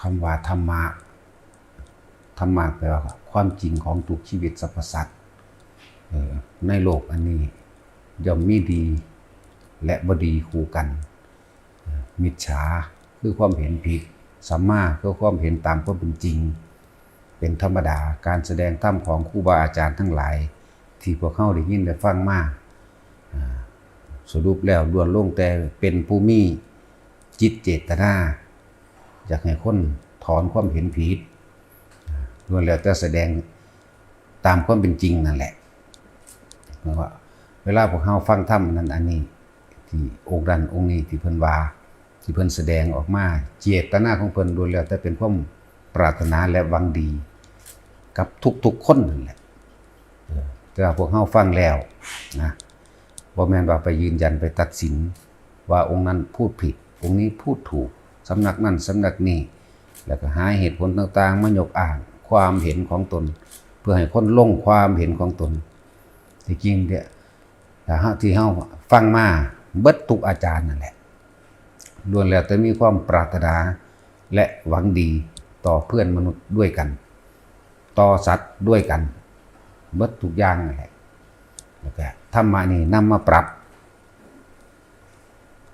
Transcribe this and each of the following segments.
คำว่าธรรมะธรรมะแปลว่าความจริงของทุกชีวิตสรรพสัตว์ในโลกอันนี้ย่อมมีดีและบดีคู่กัน มิจฉาคือความเห็นผิดสัมมาคือความเห็นตามความเป็นจริง เป็นธรรมดาการแสดงธรรมของครูบาอาจารย์ทั้งหลาย ที่พวกเข้าได้ยินได้ฟังมาอ่าสรุปแล้วล้วนลงแต่เป็นผู้มีจิตเจตนา อยากให้คนถอนความเห็นผิดล้วนแล้วแต่แสดงตามความเป็นจริงนั่นแหละเพราะว่าเวลาพวกเขาฟังธรรมนั้นอันนี้ ที่องค์ดันองค์นี้ที่เพิ่นว่าที่เพิ่นแสดงออกมาเจตนาของเพิ่นล้วนแล้วแต่เป็นความปรารถนาและหวังดี กับทุกๆคนนั่นแหละเออแต่ว่าพวกเขาฟังแล้วนะบ่แม่นว่าไปยืนยันไปตัดสิน ว่าองค์นั้นพูดผิด องค์นี้พูดถูก สำนักนั้นสำนักนี้แล้วก็หาเหตุผลต่างๆมายกอ้างความเห็นของตน เพื่อให้คนลงความเห็นของตนที่จริงเนี่ยแต่เฮาที่เฮาฟังมาเบิดทุกอาจารย์นั่นแหละล้วนแล้วแต่มีความปรารถนาและหวังดีต่อเพื่อนมนุษย์ด้วยกัน ต่อสัตว์ด้วยกัน เบิดทุกอย่างนั่นแหละแล้วก็ธรรมะนี่นำมาปรับ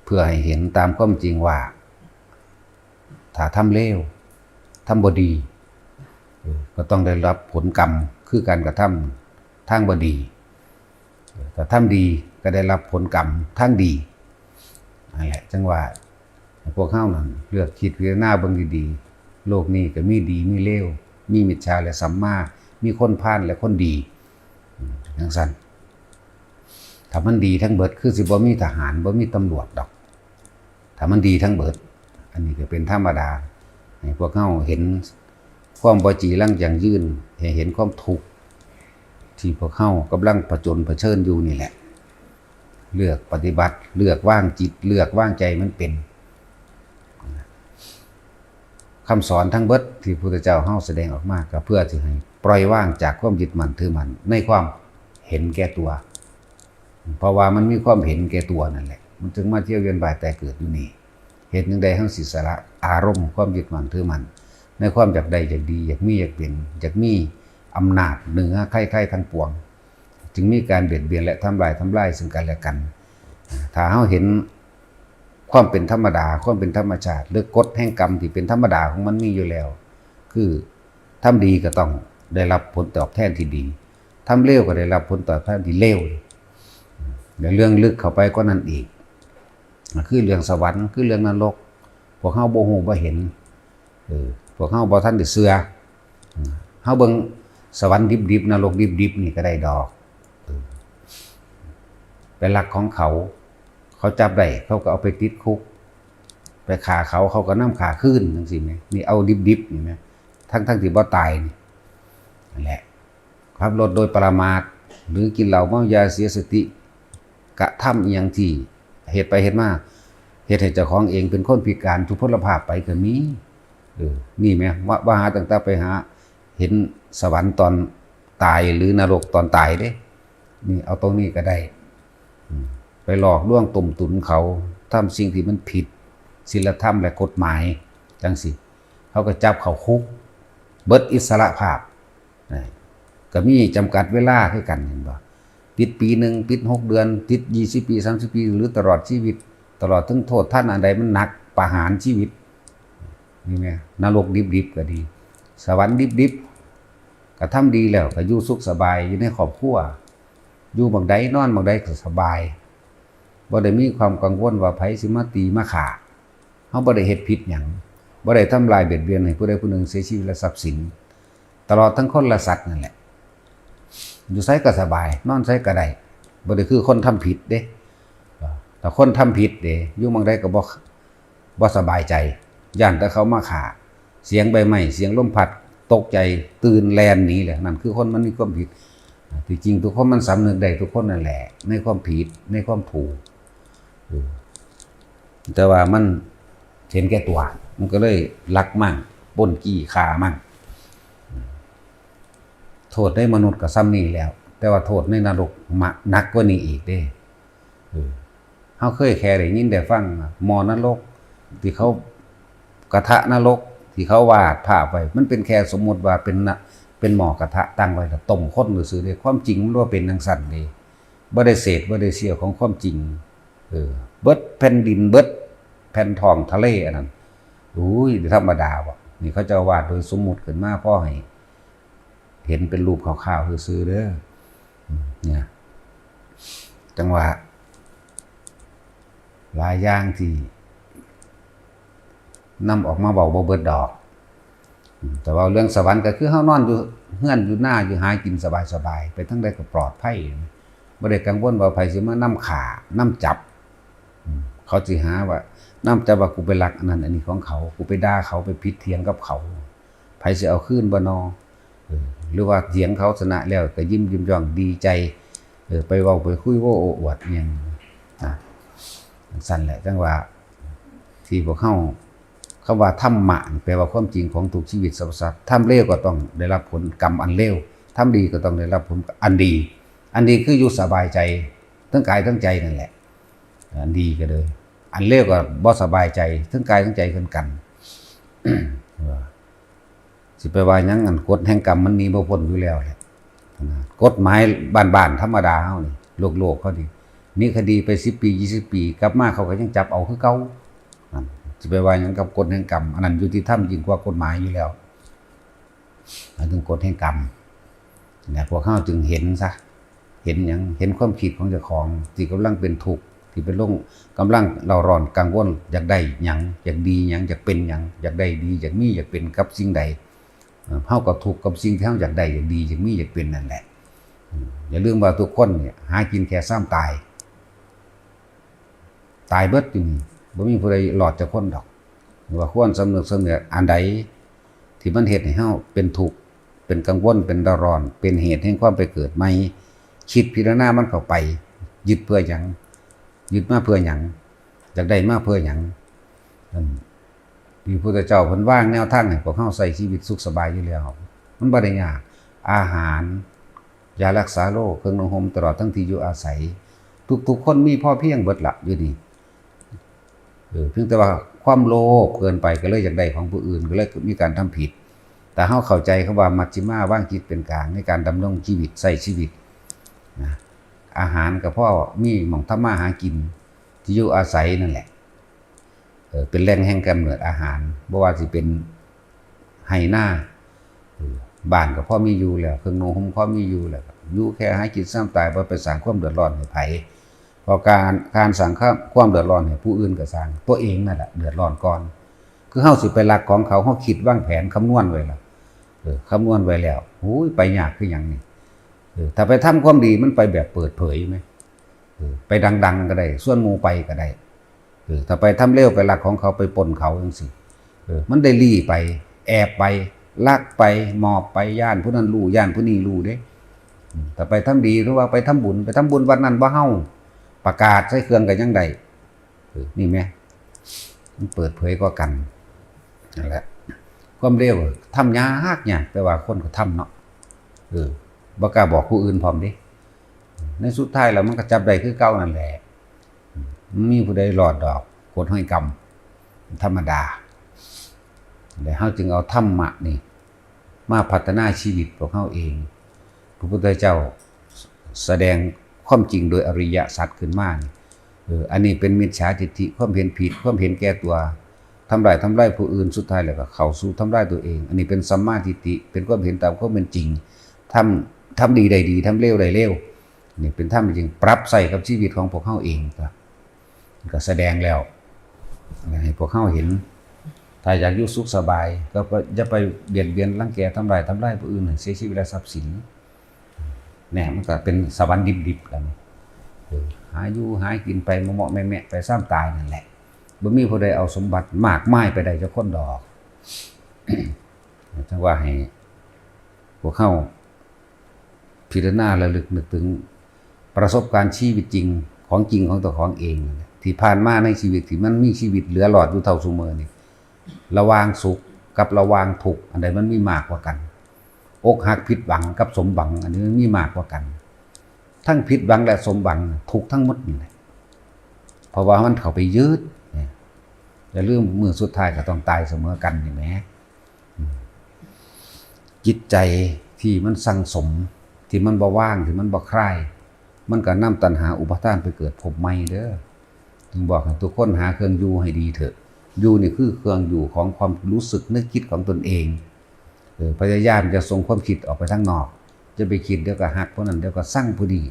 เพื่อให้เห็นตามความจริงว่า ถ้าทำเลวทำบดี ก็ต้องได้รับผลกรรมคือการกระทำทางบดีเออแต่ทำดีก็ได้รับผลกรรมทางดีนั่นแหละจังว่าพวกเข้านั่นเลือกคิดพิจารณาเบิ่งดีๆโลกนี้ก็มีดีมีเลวมีมิจฉาและสัมมา มีคนพาลและคนดีอืมจังสั้นถ้ามันดีทั้งเบิดคือสิบ่มีทหารบ่มีตำรวจดอกถ้ามันดีทั้งเบิด อันนี้ก็เป็นธรรมดาให้พวกเข้าเห็นความบจีรังอย่างยืนให้เห็นความทุกข์ที่พวกเข้ากำลังผจญเผชิญอยู่นี่แหละ เลือกปฏิบัติ เลือกว่างจิต เลือกว่างใจมันเป็นคำสอนทั้งเบิดที่พระพุทธเจ้าเฮาแสดงออกมาก็เพื่อที่ให้ปล่อยว่างจากความยึดมั่นถือมั่นในความเห็นแก่ตัว เพราะว่ามันมีความเห็นแก่ตัวนั่นแหละ มันจึงมาเที่ยวเวียนว่ายแต่เกิดอยู่นี่ เหตุหนึ่งใดทั้งสิสละอารมณ์ความยึดมั่นถือมันในความอยากใดอยากดีอยากมีอยากเป็นอยากมีอำนาจเหนือใครๆทั้งปวง จึงมีการเบียดเบียนและทำลายทำลายซึ่งกันและกัน ถ้าเราเห็นความเป็นธรรมดาความเป็นธรรมชาติหรือกฎแห่งกรรมที่เป็นธรรมดาของมันมีอยู่แล้ว คือทำดีก็ต้องได้รับผลตอบแทนที่ดีทำเลวก็ได้รับผลตอบแทนที่เลวเดี๋ยวเรื่องลึกเข้าไปก็นั่นอีก คือเรื่องสวรรค์คือเรื่องนรกพวกเฮาบ่ฮู้บ่เห็นเออพวกเฮาบ่ทันได้เชื่ออืมเฮาเบิ่งสวรรค์ดิบๆนรกดิบๆนี่ก็ได้ดอกเป็นหลักของเขา เขาจับได้เขาก็เอาไปติดคุก ไปฆ่าเขาเขาก็นำขาขึ้นจังซี่แหมนี่เอาดิบๆนี่แหมทั้งๆที่บ่ตายนี่นั่นแหละขับรถโดยประมาทหรือกินเหล้าเมายาเสียสติ กระทำอย่างที่ เหตุไปเหตุมาเหตุให้เจ้าของเองเป็นคนพิการทุพพลภาพไปก็มีเออนี่ไหมว่าว่าหาต่างๆไปหา เห็นสวรรค์ตอนตายหรือนรกตอนตายเด้ นี่เอาตรงนี้ก็ได้ ไปหลอกล่วงตุ่มตุนเขาทำสิ่งที่มันผิดศีลธรรมและกฎหมายจังสิเขาก็จับเขาคุก เบิดอิสระภาพก็มีจำกัดเวลาให้กันเห็นบ่ ติดปีหนึ่งติดหกเดือน ติดยี่สิบปีสามสิบปี หรือตลอดชีวิต ตลอดถึงโทษท่านอันใดมันหนักประหารชีวิตนี่ไงนรกดิบๆก็ดี สวรรค์ดิบๆก็ทำดีแล้วก็อยู่สุขสบายอยู่ในครอบครัวอยู่บางใดนอนบางใดก็สบายบ่ได้มีความกังวลว่าไผสิมาตีมาขาเฮาบ่ได้เฮ็ดผิดหยังบ่ได้ทำลายเบียดเบียนให้ผู้ใดผู้หนึ่งเสียชีวิตและทรัพย์สิน ตลอดทั้งคนและสัตว์นั่นแหละ อยู่ไสก็สบาย นอนไสก็ได้บ่ได้คือคนทำผิดเด้แต่คนทำผิดเด้อยู่บางใดก็บ่บ่สบายใจย่านแต่เขามาขาเสียงใบไม้เสียงลมพัดตกใจตื่นแลนหนีแหละนั่นคือคนมันมีความผิดที่จริงทุกคนมันสำนึกได้ทุกคนนั่นแหละ ในความผิดในความถูกแต่ว่ามันเห็นแก่ตัว มันก็เลยลักมั่งป้นกี้ฆ่ามั่ง โทษในมนุษย์กับซ้ำนี่แล้ว แต่ว่าโทษในนรกมะหนักกว่านี้อีกเด้เขาเคยแค่ได้ยินได้ฟังหมอนรก ที่เขากระทะนรก ที่เขาวาดภาพไว้มันเป็นแค่สมมติว่าเป็นเป็นหมอกระทะตั้งไว้แล้วต้มข้นหรือซื้อเลยความจริงมันว่าเป็นจังสันเดีบ่ได้เศษบ่ได้เสียของความจริงเออเบิดแผ่นดินเบิดแผ่นทองทะเลอันนั้นอุ้ยธรรมดาว่ะนี่เขาจะวาดโดยสมมุติขึ้นมาพ่อให้ เห็นเป็นรูปขาวๆซื้อเด้อเนี่ยจังหวะหลายอย่างที่นำออกมาเบาเบิดดอก แต่ว่าเรื่องสวรรค์ก็คือเฮานอนอยู่เฮือนอยู่หน้าอยู่หากินสบายๆไปทั้งใดก็ปลอดภัยบ่ได้กังวลว่าไผสิมานำขานํจับ เขาสิหาว่านํจับว่ากูไปลักอันนั้นอันนี้ของเขา กูไปด่าเขาไปผิดเถียงกับเขาไผสิเอาคืนบ่นอเออ หรือว่าเถียงเขาชนะแล้วก็ยิ้มยิ้มย่องดีใจเออไปเว้าไปคุยโว้โอ้อวดอิหยังนะสั่นแหละจังว่า ที่พวกเข้าคำว่าธรรมะนี่แปลว่าความจริงของทุกชีวิตสรรพสัตว์ทำเลวก็ต้องได้รับผลกรรมอันเลวทำดีก็ต้องได้รับผลอันดี อันดีคืออยู่สบายใจ ทั้งกายทั้งใจนั่นแหละ อันดีก็เลย อันเลวก็บ่สบายใจ ทั้งกายทั้งใจคือกัน สิไปว่ายังอันกฎแห่งกรรมมันหนีบ่พ้นอยู่แล้วแหละกฎหมายบ้านๆธรรมดาเฮานี่โลกโลกเขานี่มีคดีไป10ปี20ปี กลับมาเขาก็ยังจับเอาคือเก่าสิไปว่ายังกับกฎแห่งกรรมอันนั้นยุติธรรมยิ่งกว่ากฎหมายอยู่แล้วอันถึงกฎแห่งกรรมเนี่ยพวกเฮาจึงเห็นซะเห็นหยังเห็นความผิดของเจ้าของที่กำลังเป็นทุกข์ที่เป็นโรคกำลังเราร้อนกังวลอยากได้หยังอยากดีหยังอยากเป็นหยังอยากได้ดีอยากมีอยากเป็นกับสิ่งใด เอ่อเฮาก็ทุกกับสิ่งที่เฮาอยากได้อยากดีอยากมีอยากเป็นนั่นแหละอย่าลืมว่าทุกคนเนี่ยหากินแค่ซ้ำตาย ตายเบิดอยู่นี่บ่มีผู้ใดหลอดจากคนดอก ว่าควรสำนึกสำเนึกอันใดที่มันเฮ็ดให้เฮาเป็นทุกเป็นกังวลเป็นดร้อน เป็นเหตุแห่งความไปเกิดใหม่คิดพิจารณามันเข้าไป ยึดเพื่อหยังยึดมาเพื่อหยังอยากได้มาเพื่อหยัง นั่พุทธเจ้าเพิ่นว่างแนวทางให้พวกเฮาใช้ชีวิตสุขสบายอยู่แล้ว มันบ่ได้ยากอาหารยารักษาโรคเครื่องนุ่งห่มตลอดทั้งที่อยู่อาศัย ทุกๆคนมีพ่อเพียงเบิดละอยู่นี่เออเพียงแต่ว่าความโลภเกินไปก็เลยอยากได้ของผู้อื่นก็เลยมีการทำผิด แต่เฮาเข้าใจคำว่ามัชฌิมาว่างจิตเป็นกลางในการดำรงชีวิตใช้ชีวิตนะอาหารก็พ่อมีหม่องทำมาหากินที่อยู่อาศัยนั่นแหละ เป็นแหล่งแห่งกำเนิดอาหารบ่ว่าสิเป็นไห้หน้าบ้านก็พอมีอยู่แล้วเครื่องนงห่มพอมีอยู่แล้วอยู่แค่ให้กินซ้ำตายบ่ไปสร้างความเดือดร้อนให้ไผพราะการการสร้างความเดือดร้อนให้ผู้อื่นก็สร้างตัวเองนั่นแหละเดือดร้อนก่อน คือเฮาสิไปลักของเขาเฮาคิดวางแผนคำนวณไว้แล้วเออคำนวณไว้แล้วหูยไปยากคือหยังนี่เออถ้าไปทำความดีมันไปแบบเปิดเผยไหมเออไปดัง ๆ ก็ได้ ส่วนหมู่ไปก็ได้ ถ้าไปทำเร็วไปลักของเขาไปปนเขาจังซี่เออมันได้ลี่ไป แอบไปลักไปมอบไปย่านผู้นั้นรู้ย่านผู้นี้รู้เด้ถ้าไปทำดีหรือว่าไปทำบุญไปทำบุญวันนั้นบ่าเฮาประกาศใส่เครื่องกันยังไดเออนี่แหมมันเปิดเผยกว่ากันนั่นแหละความเร็วทำยากยากแต่ว่าคนก็ทำเนาะเออบ่กล้าบอกผู้อื่นพร้อมด้ในสุดท้ายแล้วมันก็จับได้คือเก่านั่นแหละ มีผู้ใดหลอดดอกกดห้อยกรรมธรรมดาแต่เฮาจึงเอาธรรมะนี่ มาพัฒนาชีวิตพวกเฮาเอง พระพุทธเจ้าแสดงความจริงโดยอริยสัจขึ้นมาเอออันนี้เป็นมิจฉาทิฏฐิความเห็นผิดความเห็นแก่ตัวทำลายทำลายผู้อื่นสุดท้ายแล้วก็เขาสู่ทำลายตัวเอง อันนี้เป็นสัมมาทิฏฐิเป็นความเห็นตามความเป็นจริงทำทำดีได้ดีทำเลวได้เลวนี่เป็นธรรมจริงปรับใส่กับชีวิตของพวกเฮาเองครับ ก็แสดงแล้วให้พวกเข้าเห็น ถ้าอยากยู่สุขสบาย ก็อย่าไปเบียดเบียนรังแกทำลายทำลายผู้อื่นเสียชีวิตและทรัพย์สินเนี่ยมันก็เป็นสวรรค์ดิบๆกันเออหาอยู่หากินไปเหมาะๆแม่ๆไปซ้ำตายนั่นแหละบ่มีผู้ใดเอาสมบัติมากมายไปได้เจ้าคนดอกจังว่าให้พวกเข้าพิจารณาระลึกนึกถึงประสบการณ์ชีวิตจริงของจริงของตัวของเองนะ ที่ผ่านมาในชีวิตที่มันมีชีวิตเหลือหลอดอยู่เท่าสุเมอนี่ระวางสุขกับระวางทุกข์อันใดมันมีมากกว่ากัน อกหักผิดหวังกับสมหวัง อันนี้มันมีมากกว่ากัน ทั้งผิดหวังและสมหวังทุกทั้งหมดนี่แหละเพราะว่ามันเข้าไปยืดเนี่ยอย่าลืมมือสุดท้ายก็ต้องตายเสมอกันนี่แหมจิตใจที่มันสั่งสม ที่มันบ่ว่างที่มันบ่คลาย มันก็นำตัณหาอุปทานไปเกิดภพใหม่เด้อ บอกให้ทุกคนหาเครื่องอยู่ให้ดีเถอะ อยู่นี่คือเครื่องอยู่ของความรู้สึกนึกคิดของตนเองเออพยายามจะส่งความคิดออกไปทางนอก จะไปคิดเดี๋ยวก็หักพวกนั้นเดี๋ยวก็สร้างผู้นี้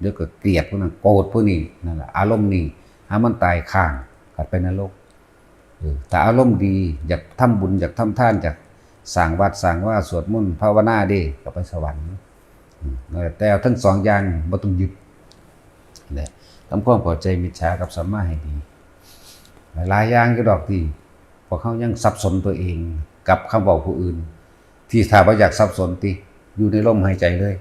เดี๋ยวก็เกลียดพวกนั้นโกรธพวกนี้นั่นแหละอารมณ์นี้หามันตายข้างกัดไปนรกเออแต่อารมณ์ดีอยากทำบุญอยากทำท่านอยากสร้างวัดสร้างว่าสวดมนต์ภาวนาเด้ก็ไปสวรรค์แต่ทั้งสองอย่างบ่ต้องยึดเลย ทำความพอใจมิจฉากับสัมมาให้ดี หลายอย่างก็ดอกที่พวกเขายังสับสนตัวเองกับคำบอกผู้อื่น ที่ถ้าว่าอยากสับสนติอยู่ในลมหายใจเลย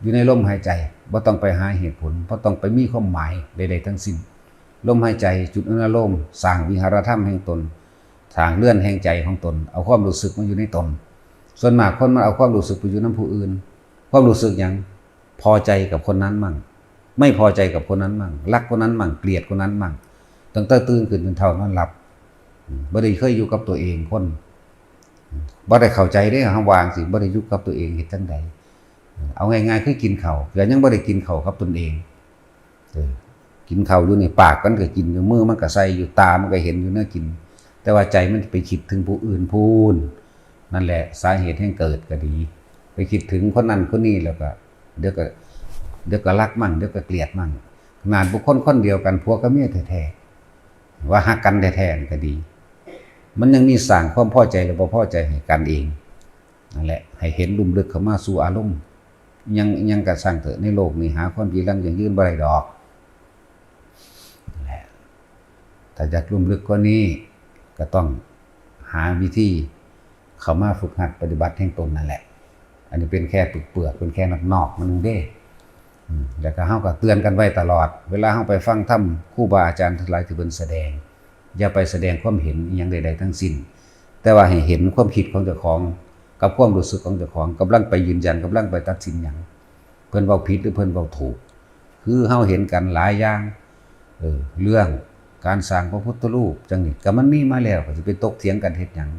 อยู่ในลมหายใจบ่ต้องไปหาเหตุผลบ่ต้องไปมีความหมายใดๆทั้งสิ้นลมหายใจจุดอนุโลมสร้างวิหารธรรมแห่งตนสร้างเลื่อนแห่งใจของตน เอาความรู้สึกมาอยู่ในตน ส่วนมากคนมันเอาความรู้สึกไปอยู่น้ำผู้อื่น ความรู้สึกอย่างพอใจกับคนนั้นมั่ง ไม่พอใจกับคนนั้นมั่งรักคนนั้นมั่งเกลียดคนนั้นมั่งตั้งแต่ตื่นขึ้นจนเท่านอนหลับบ่ได้เคยอยู่กับตัวเองคนบ่ได้เข้าใจได้ห้าวางสิบ่ได้อยู่กับตัวเองเฮ็ดจังใดเอาง่ายๆคือกินเข้าวแต่ยังบ่ได้กินเข้าวกับตนเองกินเข้าอยู่ในปากมันก็กินอยู่มือมันก็ใส่อยู่ตามันก็เห็นอยู่เนื้อกิน แต่ว่าใจมันไปคิดถึงผู้อื่นพูนนั่นแหละสาเหตุแห่งเกิดก็ดี ไปคิดถึงคนนั้นคนนี้แล้วก็เดี๋ยวก็ เดี๋ยวก็รักมั่งเดี๋ยวก็เกลียดมั่งขนาดบุคคลคนเดียวกันผัวกับเมียแท้ๆว่าหักกันแท้ๆนี่ก็ดี มันยังมีสั่งความพอใจหรือบ่พอใจให้กันเองนั่นแหละ ให้เห็นลุ่มลึกเข้ามาสู่อารมณ์ยังยังกระสั่งเถอะในโลกนี้หาความจริงลังอย่างยืนบ่ได้ดอกนั่นแหละถ้าอยากลุ่มลึกกว่านี้ก็ต้องหาวิธีเข้ามาฝึกหัดปฏิบัติแห่งตนนั่นแหละ อันนี้เป็นแค่เปลือกเป็นแค่นอกๆมันนึงเด้ แล้วก็เฮาก็เตือนกันไว้ตลอด เวลาเฮาไปฟังธรรมครูบาอาจารย์ทั้งหลายที่เพิ่นแสดง อย่าไปแสดงความเห็นอยังใด ๆ ทั้งสิ้น แต่ว่าให้เห็นความคิดของเจ้าของกับความรู้สึกของเจ้าของกำลังไปยืนยันกำลังไปตัดสินหยังเพิ่นเว้าผิดหรือเพิ่นเว้าถูก คือเฮาเห็นกันหลายอย่างเออเรื่องการสร้างพระพุทธรูปจังนี้ก็มันมีมาแล้วก็สิไปตกเถียงกันเฮ็ดหยัง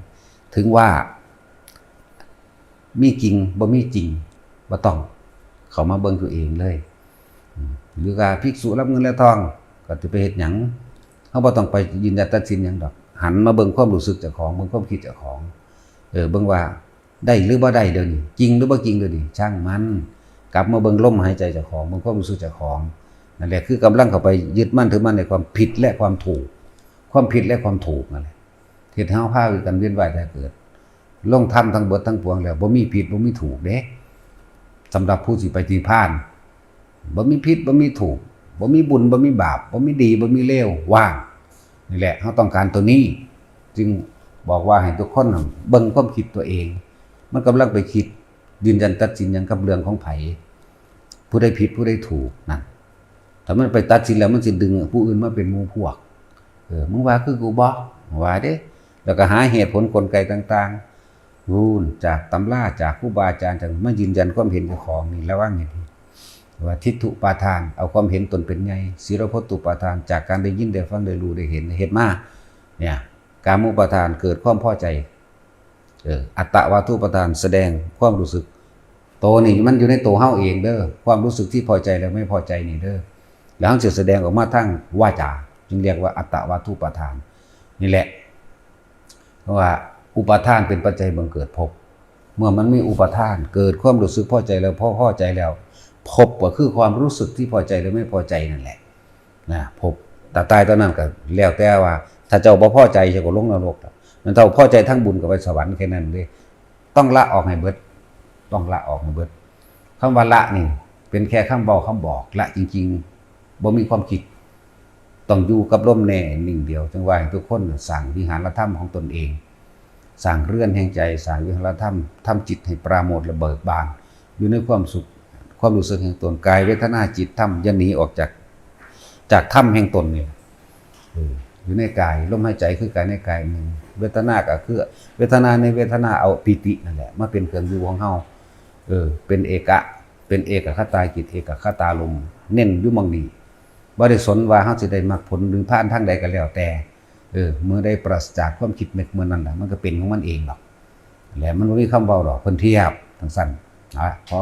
ถึงว่ามีจริงบ่มีจริงบ่ต้อง เขามาเบิ่งตัวเองเลยหรือว่าภิกษุรับเงินและทอง ก็จะไปเฮ็ดหยังเฮาบ่ต้องไปยืนยันตัดสินหยังดอก หันมาเบิ่งความรู้สึกเจ้าของเบิ่งความคิดเจ้าของเออเบิ่งว่าได้หรือบ่ได้เดี๋ยวนี้จริงหรือบ่จริงเดี๋ยวนี้ช่างมันกลับมาเบิ่งลมหายใจเจ้าของเบิ่งความรู้สึกเจ้าของนั่นแหละคือกำลังเข้าไปยึดมั่นถือมั่นในความผิดและความถูก ความผิดและความถูกนั่นแหละเฮ็ดให้เฮาพากันเวียนว่ายแต่เกิดลงทำทั้งเบิดทั้งปวงแล้วบ่มีผิดบ่มีถูกเด้ สำหรับผู้สิไปฏิพานบ่มีผิดบ่มีถูกบ่มีบุญบ่มีบาปบ่มีดีบ่มีเลวว่างนี่แหละเฮาต้องการตัวนี้ จึงบอกว่าให้ทุกคนน่ะเบิ่งความคิดตัวเอง มันกำลังไปคิดยืนยันตัดสินยังกับเรื่องของไผผู้ใดผิดผู้ใดถูกนั่นถ้ามันไปตัดสินแล้วมันสิดึงผู้อื่นมาเป็นหมู่พวก เออมึงว่าคือกูบ่ว่าเด้ แล้วก็หาเหตุผลกลไกต่าง ๆ รูนจากตำราจากครูบาอาจารย์จากมายืนยันความเห็นของนี่แล้วว่าไงดีว่าทิฏฐุปาทานเอาความเห็นตนเป็นไงศีลพตุปาทานจากการได้ยินได้ฟังได้รู้ได้เห็นเห็นมาเนี่ยการมุปาทานเกิดความพอใจเอออัตตวาทุปาทานแสดงความรู้สึกโตนี่มันอยู่ในตัวเฮาเองเด้อความรู้สึกที่พอใจและไม่พอใจนี่เด้อแล้วจะแสดงออกมาทั้งวาจาจึงเรียกว่าอัตตวาทุปาทาน นี่แหละเพราะว่า อุปทานเป็นปัจจัยบังเกิดภพเมื่อมันมีอุปทานเกิดความรู้สึกพอใจแล้วพอพอใจแล้วภพก็คือความรู้สึกที่พอใจหรือไม่พอใจนั่นแหละนะภพแต่ตายตอนนั้นก็แล้วแต่ว่า ถ้าเจ้าบ่พอใจจะก็ลงนรกแล้วมันเท่าพอใจทั้งบุญกับไปสวรรค์แค่นั้นเลยต้องละออกให้เบิด ต้องละออกให้เบิดคำว่าละนี่ เป็นแค่คำบอกคำบอกละจริง ๆบ่มีความคิดต้องอยู่กับร่มแน่หนิ่งเดียวจังว่าทุกคนสั่งวิหารธรรมของตนเอง สั่งเรื่อนแห่งใจสั่งวิหารธรรมทำจิตให้ปราโมทย์และเบิกบาน อยู่ในความสุขความรู้สึกแห่งตนกายเวทนาจิตธรรมย่าหนีออกจากจากธรรมแห่งตนเนี่เอยู่ในกายลมหายใจคือกายในกายหนึ่งเวทนาก็คือ เวทนาในเวทนาเอาปิตินั่นแหละมาเป็นเครื่องอยู่ของเฮาเออ เป็นเอกะ เป็นเอกคตาจิตเอกคตาลมเน้นอยู่มองนี้บ่ได้สนว่าเฮาสิได้มรรคผลหรือผ่านทางใดก็แล้วแต่ เออเมื่อได้ปราศจากความคิดเม็ดเมื่อนั้นแหะมันก็เป็นของมันเองหรอกแหละมันไม่มีคำเบาหรอกคนเทียบทั้งสั้นนะพอ